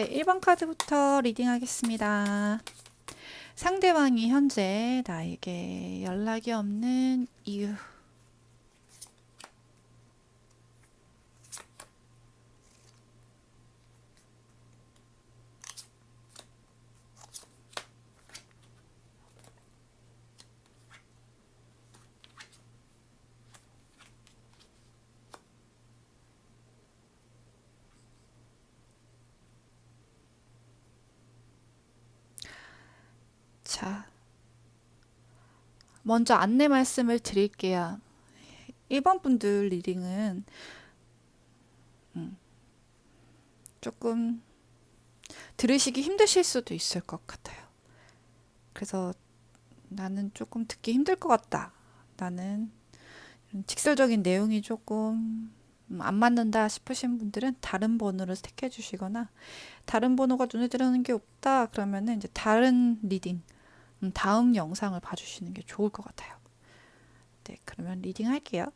네, 1번 카드부터 리딩하겠습니다. 상대방이 현재 나에게 연락이 없는 이유. 자, 먼저 안내 말씀을 드릴게요. 1번 분들 리딩은 음, 조금 들으시기 힘드실 수도 있을 것 같아요. 그래서 나는 조금 듣기 힘들 것 같다. 나는 직설적인 내용이 조금 음, 안 맞는다 싶으신 분들은 다른 번호를 택해 주시거나 다른 번호가 눈에 들어오는 게 없다 그러면은 이제 다른 리딩 음, 다음 영상을 봐주시는 게 좋을 것 같아요. 네, 그러면 리딩 할게요.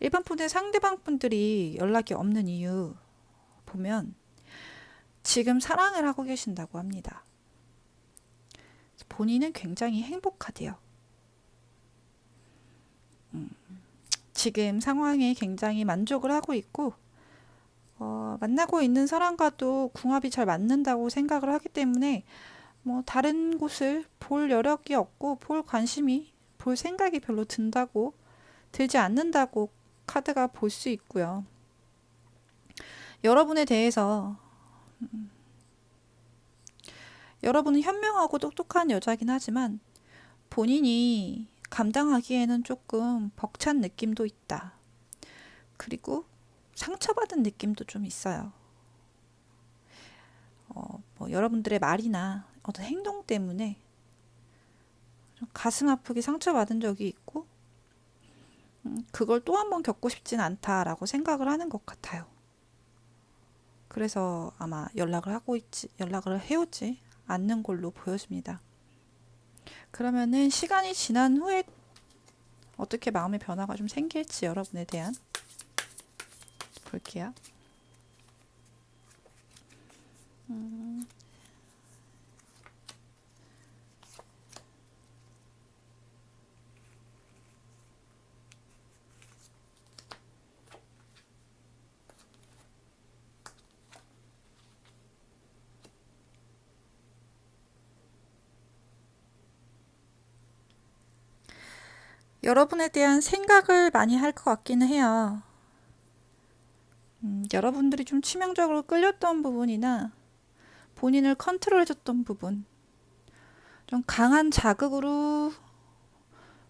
일반 분의 상대방 분들이 연락이 없는 이유 보면 지금 사랑을 하고 계신다고 합니다. 본인은 굉장히 행복하대요. 음, 지금 상황에 굉장히 만족을 하고 있고 어, 만나고 있는 사람과도 궁합이 잘 맞는다고 생각을 하기 때문에 뭐 다른 곳을 볼 여력이 없고 볼 관심이 볼 생각이 별로 든다고 들지 않는다고 카드가 볼 수 있고요. 여러분에 대해서 음, 여러분은 현명하고 똑똑한 여자긴 하지만 본인이 감당하기에는 조금 벅찬 느낌도 있다. 그리고 상처받은 느낌도 좀 있어요. 어, 뭐 여러분들의 말이나 어떤 행동 때문에 좀 가슴 아프게 상처받은 적이 있고, 음, 그걸 또 한 번 겪고 싶진 않다라고 생각을 하는 것 같아요. 그래서 아마 연락을 하고 있지, 연락을 해오지 않는 걸로 보여집니다. 그러면은 시간이 지난 후에 어떻게 마음의 변화가 좀 생길지 여러분에 대한 볼게요. 음, 여러분에 대한 생각을 많이 할 것 같기는 해요. 음, 여러분들이 좀 치명적으로 끌렸던 부분이나 본인을 컨트롤해줬던 부분, 좀 강한 자극으로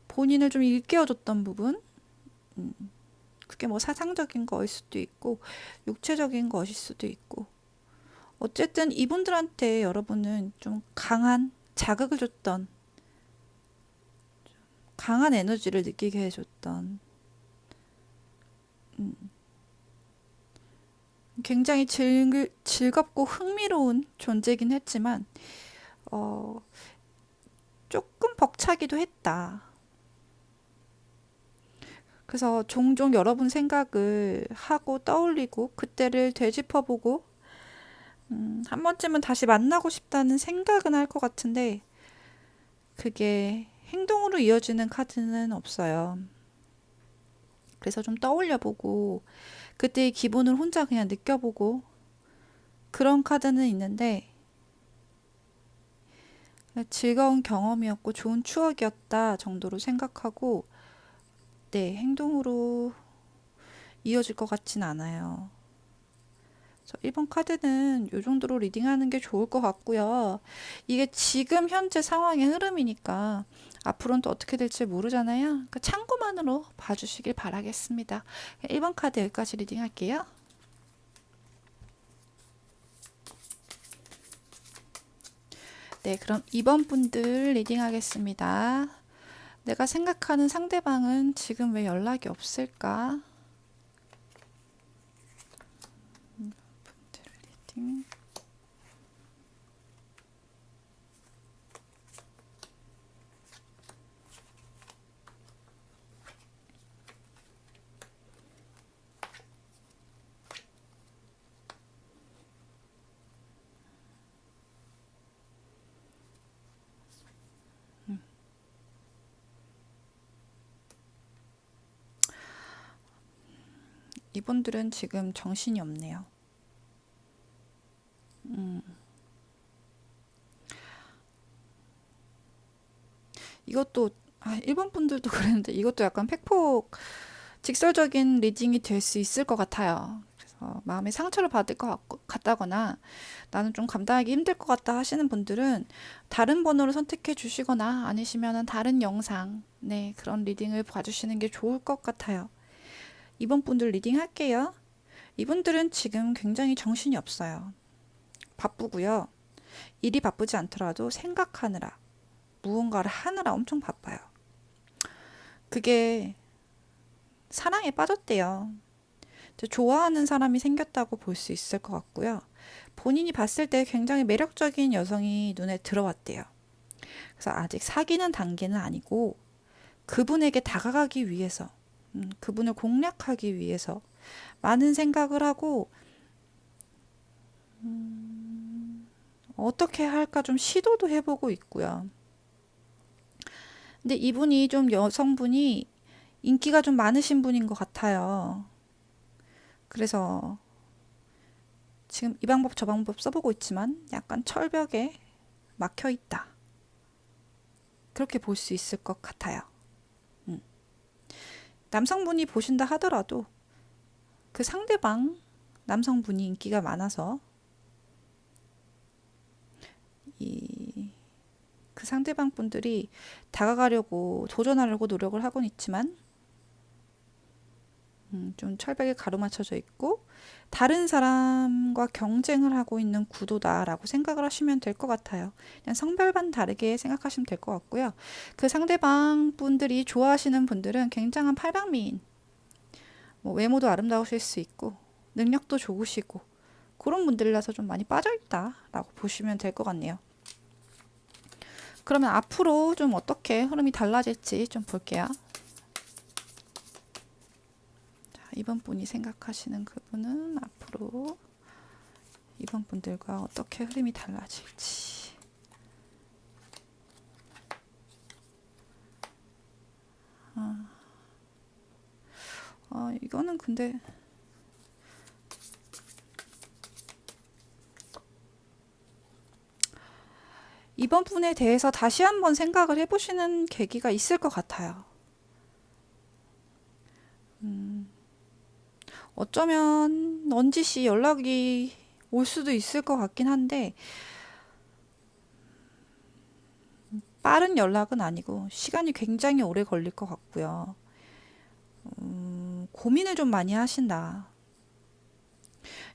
본인을 좀 일깨워줬던 부분, 음, 그게 뭐 사상적인 거일 수도 있고, 육체적인 것일 수도 있고, 어쨌든 이분들한테 여러분은 좀 강한 자극을 줬던 강한 에너지를 느끼게 해줬던 음, 굉장히 즐, 즐겁고 흥미로운 존재긴 했지만 어, 조금 벅차기도 했다. 그래서 종종 여러분 생각을 하고 떠올리고 그때를 되짚어보고 음, 한 번쯤은 다시 만나고 싶다는 생각은 할 것 같은데 그게 행동으로 이어지는 카드는 없어요. 그래서 좀 떠올려 보고 그때의 기분을 혼자 그냥 느껴보고 그런 카드는 있는데 즐거운 경험이었고 좋은 추억이었다 정도로 생각하고 네, 행동으로 이어질 것 같진 않아요. 1번 카드는 이 정도로 리딩하는 게 좋을 것 같고요. 이게 지금 현재 상황의 흐름이니까 앞으로는 또 어떻게 될지 모르잖아요. 그러니까 참고만으로 봐주시길 바라겠습니다. 1번 카드 여기까지 리딩할게요. 네, 그럼 2번 분들 리딩하겠습니다. 내가 생각하는 상대방은 지금 왜 연락이 없을까? 분들 리딩. 이분들은 지금 정신이 없네요. 이것도 아, 일본 분들도 그랬는데 이것도 약간 팩폭 직설적인 리딩이 될 수 있을 것 같아요. 그래서 마음에 상처를 받을 것 같다거나 나는 좀 감당하기 힘들 것 같다 하시는 분들은 다른 번호를 선택해 주시거나 아니시면은 다른 영상, 네, 그런 리딩을 봐주시는 게 좋을 것 같아요. 이번 분들 리딩 할게요. 이분들은 지금 굉장히 정신이 없어요. 바쁘고요. 일이 바쁘지 않더라도 생각하느라, 무언가를 하느라 엄청 바빠요. 그게 사랑에 빠졌대요. 좋아하는 사람이 생겼다고 볼 수 있을 것 같고요. 본인이 봤을 때 굉장히 매력적인 여성이 눈에 들어왔대요. 그래서 아직 사귀는 단계는 아니고 그분에게 다가가기 위해서, 음, 그분을 공략하기 위해서 많은 생각을 하고, 음, 어떻게 할까 좀 시도도 해보고 있고요. 근데 이분이 좀 여성분이 인기가 좀 많으신 분인 것 같아요. 그래서 지금 이 방법 저 방법 써보고 있지만 약간 철벽에 막혀 있다. 그렇게 볼 수 있을 것 같아요. 음. 남성분이 보신다 하더라도 그 상대방 남성분이 인기가 많아서 이 그 상대방 분들이 다가가려고 도전하려고 노력을 하곤 있지만 음, 좀 철벽에 가로막혀져 있고 다른 사람과 경쟁을 하고 있는 구도다라고 생각을 하시면 될 것 같아요. 그냥 성별만 다르게 생각하시면 될 것 같고요. 그 상대방 분들이 좋아하시는 분들은 굉장한 팔방미인, 뭐 외모도 아름다우실 수 있고 능력도 좋으시고 그런 분들이라서 좀 많이 빠져있다라고 보시면 될 것 같네요. 그러면 앞으로 좀 어떻게 흐름이 달라질지 좀 볼게요. 이번 분이 생각하시는 그분은 앞으로 이번 분들과 어떻게 흐름이 달라질지. 아, 아 이거는 근데 이번 분에 대해서 다시 한번 생각을 해보시는 계기가 있을 것 같아요. 어쩌면 넌지시 연락이 올 수도 있을 것 같긴 한데 빠른 연락은 아니고 시간이 굉장히 오래 걸릴 것 같고요. 음, 고민을 좀 많이 하신다.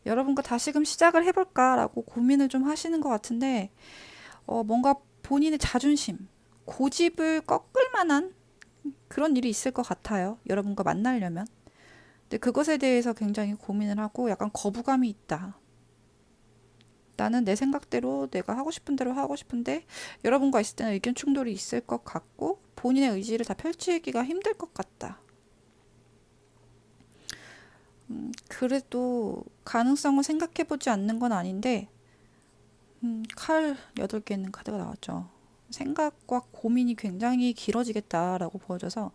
여러분과 다시금 시작을 해볼까라고 고민을 좀 하시는 것 같은데, 어, 뭔가 본인의 자존심, 고집을 꺾을 만한 그런 일이 있을 것 같아요. 여러분과 만나려면. 근데 그것에 대해서 굉장히 고민을 하고 약간 거부감이 있다. 나는 내 생각대로 내가 하고 싶은 대로 하고 싶은데 여러분과 있을 때는 의견 충돌이 있을 것 같고 본인의 의지를 다 펼치기가 힘들 것 같다. 음, 그래도 가능성을 생각해 보지 않는 건 아닌데 음, 칼 8개 있는 카드가 나왔죠. 생각과 고민이 굉장히 길어지겠다라고 보여져서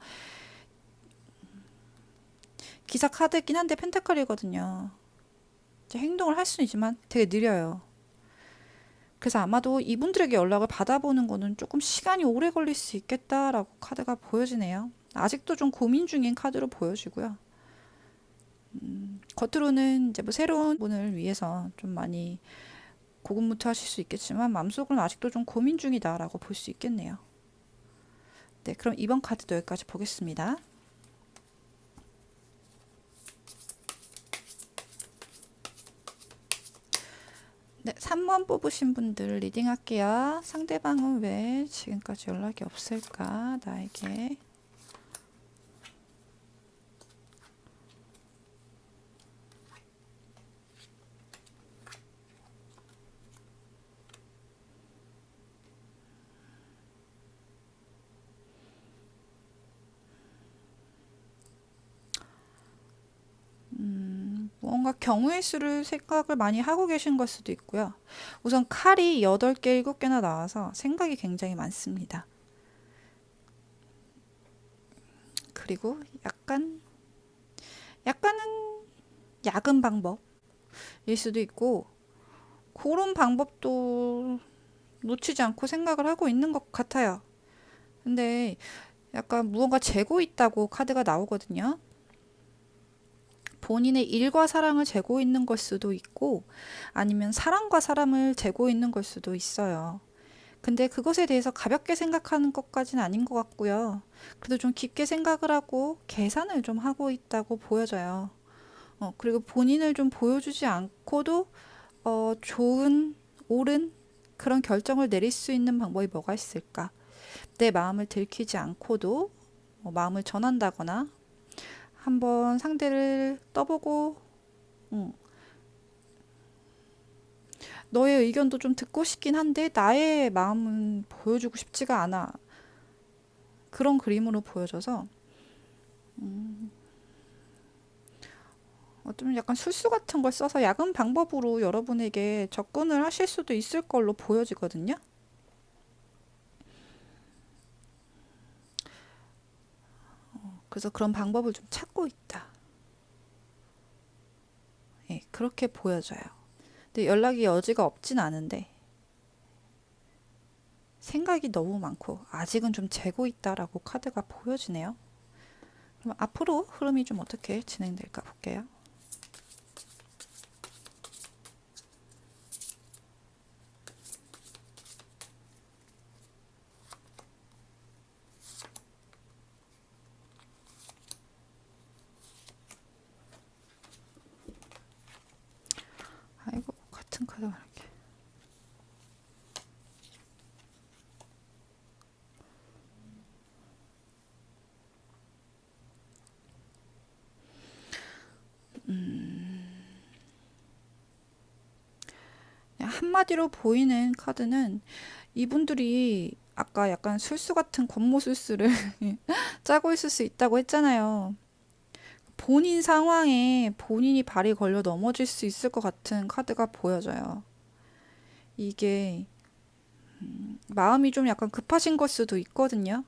기사 카드긴 한데 펜타클이거든요. 행동을 할 수는 있지만 되게 느려요. 그래서 아마도 이분들에게 연락을 받아보는 거는 조금 시간이 오래 걸릴 수 있겠다라고 카드가 보여지네요. 아직도 좀 고민 중인 카드로 보여지고요. 음, 겉으로는 이제 뭐 새로운 분을 위해서 좀 많이 고군무투하실 수 있겠지만 마음속으로는 아직도 좀 고민 중이다라고 볼 수 있겠네요. 네, 그럼 이번 카드도 여기까지 보겠습니다. 네, 3번 뽑으신 분들 리딩 할게요. 상대방은 왜 지금까지 연락이 없을까? 나에게. 뭔가 경우의 수를 생각을 많이 하고 계신 걸 수도 있고요. 우선 칼이 8개, 7개나 나와서 생각이 굉장히 많습니다. 그리고 약간, 약간은 약은 방법일 수도 있고 그런 방법도 놓치지 않고 생각을 하고 있는 것 같아요. 근데 약간 무언가 재고 있다고 카드가 나오거든요. 본인의 일과 사랑을 재고 있는 걸 수도 있고 아니면 사랑과 사람을 재고 있는 걸 수도 있어요. 근데 그것에 대해서 가볍게 생각하는 것까지는 아닌 것 같고요. 그래도 좀 깊게 생각을 하고 계산을 좀 하고 있다고 보여져요. 어, 그리고 본인을 좀 보여주지 않고도 어, 좋은, 옳은 그런 결정을 내릴 수 있는 방법이 뭐가 있을까? 내 마음을 들키지 않고도 어, 마음을 전한다거나 한번 상대를 떠보고 음, 너의 의견도 좀 듣고 싶긴 한데 나의 마음은 보여주고 싶지가 않아. 그런 그림으로 보여져서 음, 어쩌면 약간 술수 같은 걸 써서 야근 방법으로 여러분에게 접근을 하실 수도 있을 걸로 보여지거든요. 그래서 그런 방법을 좀 찾고 있다. 예, 그렇게 보여져요. 근데 연락이 여지가 없진 않은데 생각이 너무 많고 아직은 좀 재고 있다라고 카드가 보여지네요. 그럼 앞으로 흐름이 좀 어떻게 진행될까 볼게요. 아이고 같은 카드가 이렇게 그냥 한마디로 보이는 카드는 이분들이 아까 약간 술수 같은 권모술수를 짜고 있을 수 있다고 했잖아요. 본인 상황에 본인이 발이 걸려 넘어질 수 있을 것 같은 카드가 보여져요. 이게 음, 마음이 좀 약간 급하신 걸 수도 있거든요.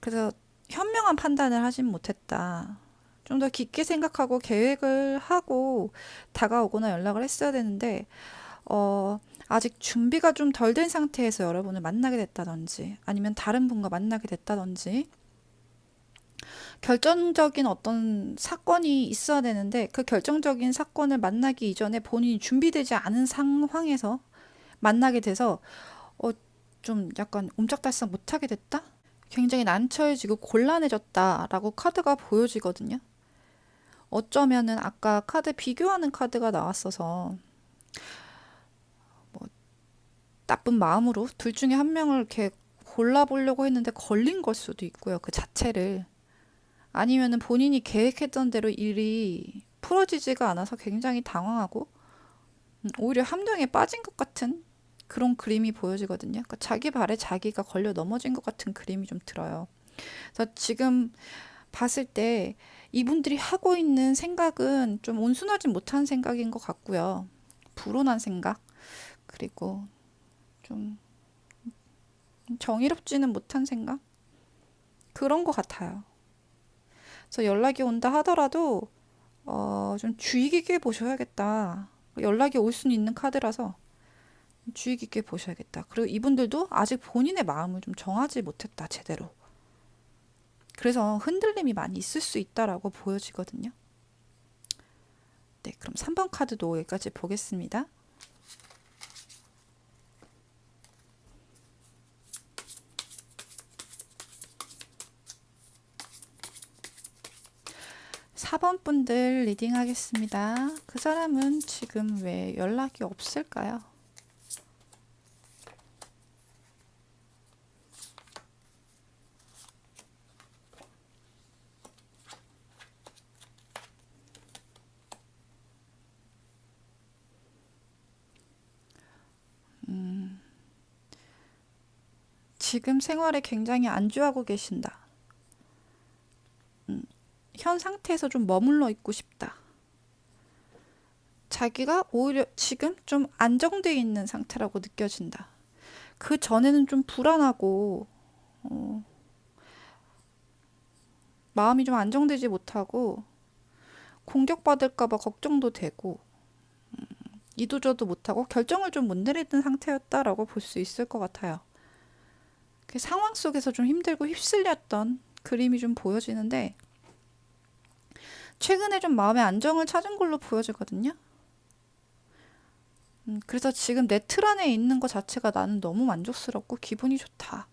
그래서 현명한 판단을 하진 못했다. 좀 더 깊게 생각하고 계획을 하고 다가오거나 연락을 했어야 되는데, 어, 아직 준비가 좀 덜 된 상태에서 여러분을 만나게 됐다든지, 아니면 다른 분과 만나게 됐다든지, 결정적인 어떤 사건이 있어야 되는데, 그 결정적인 사건을 만나기 이전에 본인이 준비되지 않은 상황에서 만나게 돼서, 어, 좀 약간 옴짝달싹 못하게 됐다? 굉장히 난처해지고 곤란해졌다라고 카드가 보여지거든요. 어쩌면은 아까 카드 비교하는 카드가 나왔어서 뭐 나쁜 마음으로 둘 중에 한 명을 이렇게 골라보려고 했는데 걸린 걸 수도 있고요. 그 자체를. 아니면은 본인이 계획했던 대로 일이 풀어지지가 않아서 굉장히 당황하고 음, 오히려 함정에 빠진 것 같은 그런 그림이 보여지거든요. 그러니까 자기 발에 자기가 걸려 넘어진 것 같은 그림이 좀 들어요. 그래서 지금 봤을 때 이분들이 하고 있는 생각은 좀 온순하지 못한 생각인 것 같고요. 불온한 생각. 그리고 좀 정의롭지는 못한 생각? 그런 것 같아요. 그래서 연락이 온다 하더라도, 어, 좀 주의 깊게 보셔야겠다. 연락이 올 수는 있는 카드라서 주의 깊게 보셔야겠다. 그리고 이분들도 아직 본인의 마음을 좀 정하지 못했다, 제대로. 그래서 흔들림이 많이 있을 수 있다라고 보여지거든요. 네, 그럼 3번 카드도 여기까지 보겠습니다. 사번 분들 리딩 하겠습니다. 그 사람은 지금 왜 연락이 없을까요? 지금 생활에 굉장히 안주하고 계신다. 음, 현 상태에서 좀 머물러 있고 싶다. 자기가 오히려 지금 좀 안정되어 있는 상태라고 느껴진다. 그 전에는 좀 불안하고, 어, 마음이 좀 안정되지 못하고 공격받을까봐 걱정도 되고 음, 이도저도 못하고 결정을 좀 못 내리는 상태였다라고 볼 수 있을 것 같아요. 그 상황 속에서 좀 힘들고 휩쓸렸던 그림이 좀 보여지는데 최근에 좀 마음의 안정을 찾은 걸로 보여지거든요. 음, 그래서 지금 내 틀 안에 있는 것 자체가 나는 너무 만족스럽고 기분이 좋다.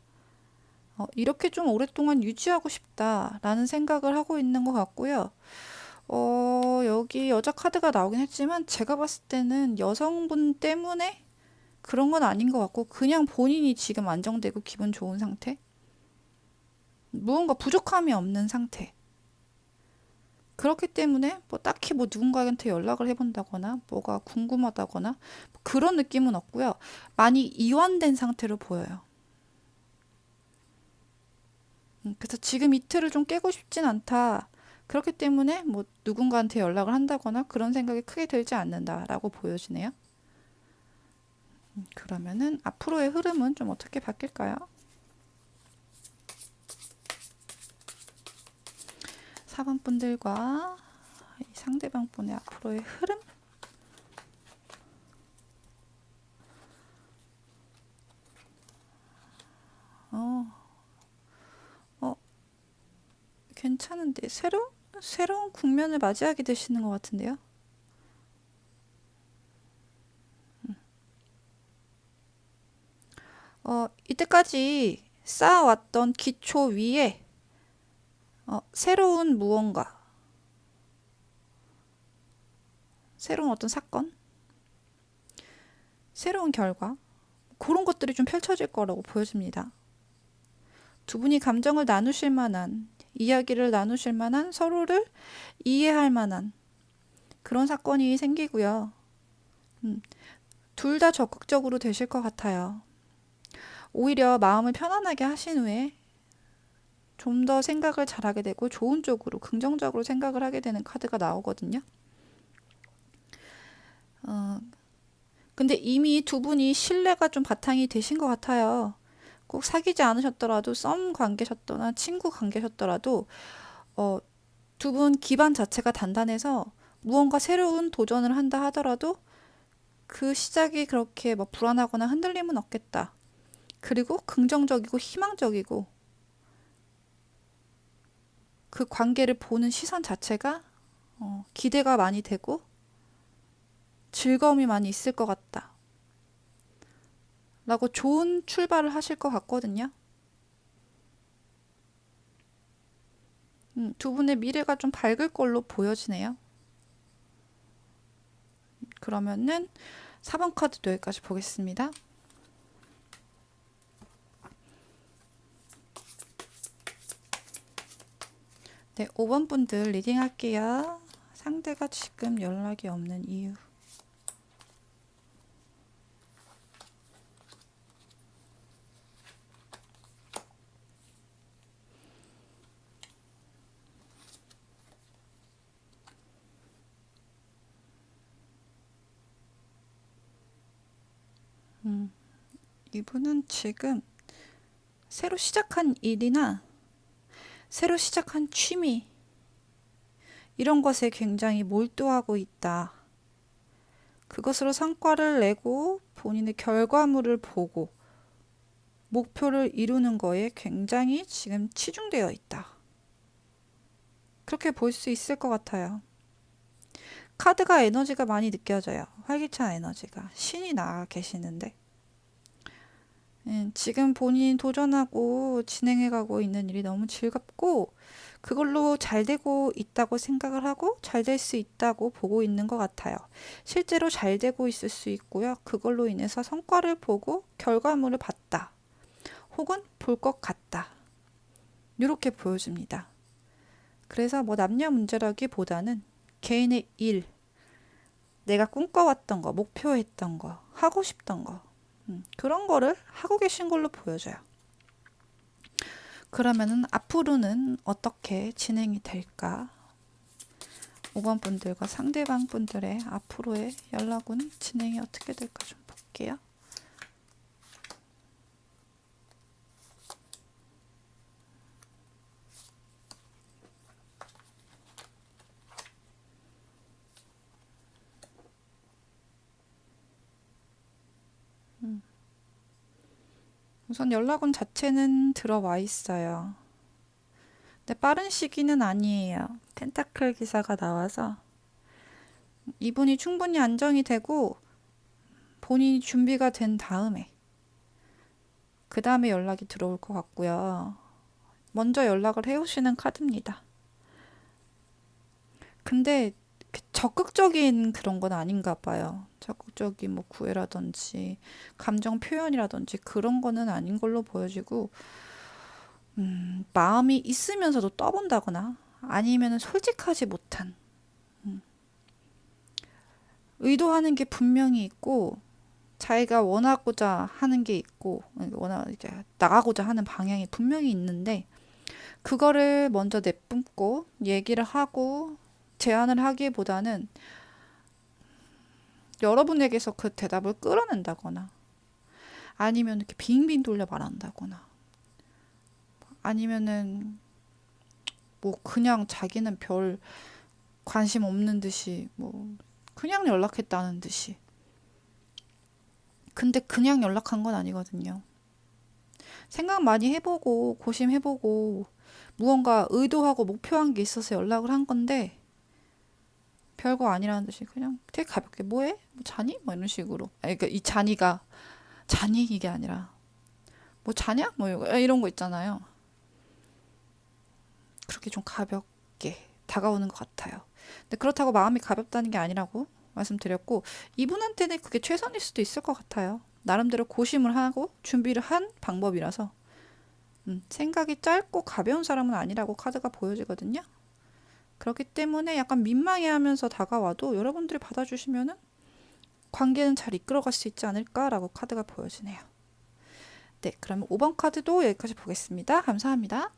어, 이렇게 좀 오랫동안 유지하고 싶다라는 생각을 하고 있는 것 같고요. 어, 여기 여자 카드가 나오긴 했지만 제가 봤을 때는 여성분 때문에 그런 건 아닌 것 같고 그냥 본인이 지금 안정되고 기분 좋은 상태? 무언가 부족함이 없는 상태. 그렇기 때문에 뭐 딱히 뭐 누군가한테 연락을 해본다거나 뭐가 궁금하다거나 그런 느낌은 없고요. 많이 이완된 상태로 보여요. 음, 그래서 지금 이틀을 좀 깨고 싶진 않다. 그렇기 때문에 뭐 누군가한테 연락을 한다거나 그런 생각이 크게 들지 않는다라고 보여지네요. 음, 그러면은 앞으로의 흐름은 좀 어떻게 바뀔까요? 4번 분들과 이 상대방 분의 앞으로의 흐름? 어, 어, 괜찮은데 새로 새로운 국면을 맞이하게 되시는 것 같은데요? 어, 이때까지 쌓아왔던 기초 위에 어, 새로운 무언가, 새로운 어떤 사건, 새로운 결과, 그런 것들이 좀 펼쳐질 거라고 보여집니다. 두 분이 감정을 나누실 만한, 이야기를 나누실 만한, 서로를 이해할 만한 그런 사건이 생기고요. 음, 둘 다 적극적으로 되실 것 같아요. 오히려 마음을 편안하게 하신 후에 좀 더 생각을 잘하게 되고 좋은 쪽으로 긍정적으로 생각을 하게 되는 카드가 나오거든요. 어, 근데 이미 두 분이 신뢰가 좀 바탕이 되신 것 같아요. 꼭 사귀지 않으셨더라도 썸 관계셨거나 친구 관계셨더라도 어, 두 분 기반 자체가 단단해서 무언가 새로운 도전을 한다 하더라도 그 시작이 그렇게 뭐 불안하거나 흔들림은 없겠다. 그리고 긍정적이고 희망적이고 그 관계를 보는 시선 자체가 어, 기대가 많이 되고 즐거움이 많이 있을 것 같다. 라고 좋은 출발을 하실 것 같거든요. 음, 두 분의 미래가 좀 밝을 걸로 보여지네요. 그러면은 4번 카드도 여기까지 보겠습니다. 네, 5번 분들 리딩 할게요. 상대가 지금 연락이 없는 이유. 음, 이분은 지금 새로 시작한 일이나 새로 시작한 취미, 이런 것에 굉장히 몰두하고 있다. 그것으로 성과를 내고 본인의 결과물을 보고 목표를 이루는 거에 굉장히 지금 치중되어 있다. 그렇게 볼 수 있을 것 같아요. 카드가 에너지가 많이 느껴져요. 활기찬 에너지가. 신이 나가 계시는데. 음, 지금 본인이 도전하고 진행해가고 있는 일이 너무 즐겁고 그걸로 잘 되고 있다고 생각을 하고 잘 될 수 있다고 보고 있는 것 같아요. 실제로 잘 되고 있을 수 있고요. 그걸로 인해서 성과를 보고 결과물을 봤다. 혹은 볼 것 같다. 이렇게 보여집니다. 그래서 뭐 남녀 문제라기보다는 개인의 일, 내가 꿈꿔왔던 거, 목표했던 거, 하고 싶던 거, 음, 그런 거를 하고 계신 걸로 보여져요. 그러면은 앞으로는 어떻게 진행이 될까? 5번 분들과 상대방 분들의 앞으로의 연락은 진행이 어떻게 될까 좀 볼게요. 우선 연락원 자체는 들어와 있어요. 근데 빠른 시기는 아니에요. 텐타클 기사가 나와서 이분이 충분히 안정이 되고 본인이 준비가 된 다음에 그 다음에 연락이 들어올 것 같고요. 먼저 연락을 해오시는 카드입니다. 근데 그 적극적인 그런 건 아닌가 봐요. 적극적인 뭐 구애라든지 감정 표현이라든지 그런 거는 아닌 걸로 보여지고 음, 마음이 있으면서도 떠본다거나 아니면은 솔직하지 못한 음, 의도하는 게 분명히 있고 자기가 원하고자 하는 게 있고 원하 이제 나가고자 하는 방향이 분명히 있는데 그거를 먼저 내뿜고 얘기를 하고 제안을 하기보다는 여러분에게서 그 대답을 끌어낸다거나 아니면 이렇게 빙빙 돌려 말한다거나 아니면은 뭐 그냥 자기는 별 관심 없는 듯이 뭐 그냥 연락했다는 듯이 근데 그냥 연락한 건 아니거든요. 생각 많이 해보고 고심해보고 무언가 의도하고 목표한 게 있어서 연락을 한 건데 별거 아니라는 듯이 그냥 되게 가볍게 뭐해? 뭐 자니? 뭐 이런 식으로. 아니, 그러니까 이 자니가 자니 이게 아니라 뭐 자냐? 뭐 이거- 이런 거 있잖아요. 그렇게 좀 가볍게 다가오는 것 같아요. 근데 그렇다고 마음이 가볍다는 게 아니라고 말씀드렸고 이분한테는 그게 최선일 수도 있을 것 같아요. 나름대로 고심을 하고 준비를 한 방법이라서 음, 생각이 짧고 가벼운 사람은 아니라고 카드가 보여지거든요. 그렇기 때문에 약간 민망해하면서 다가와도 여러분들이 받아주시면은 관계는 잘 이끌어갈 수 있지 않을까라고 카드가 보여지네요. 네, 그러면 5번 카드도 여기까지 보겠습니다. 감사합니다.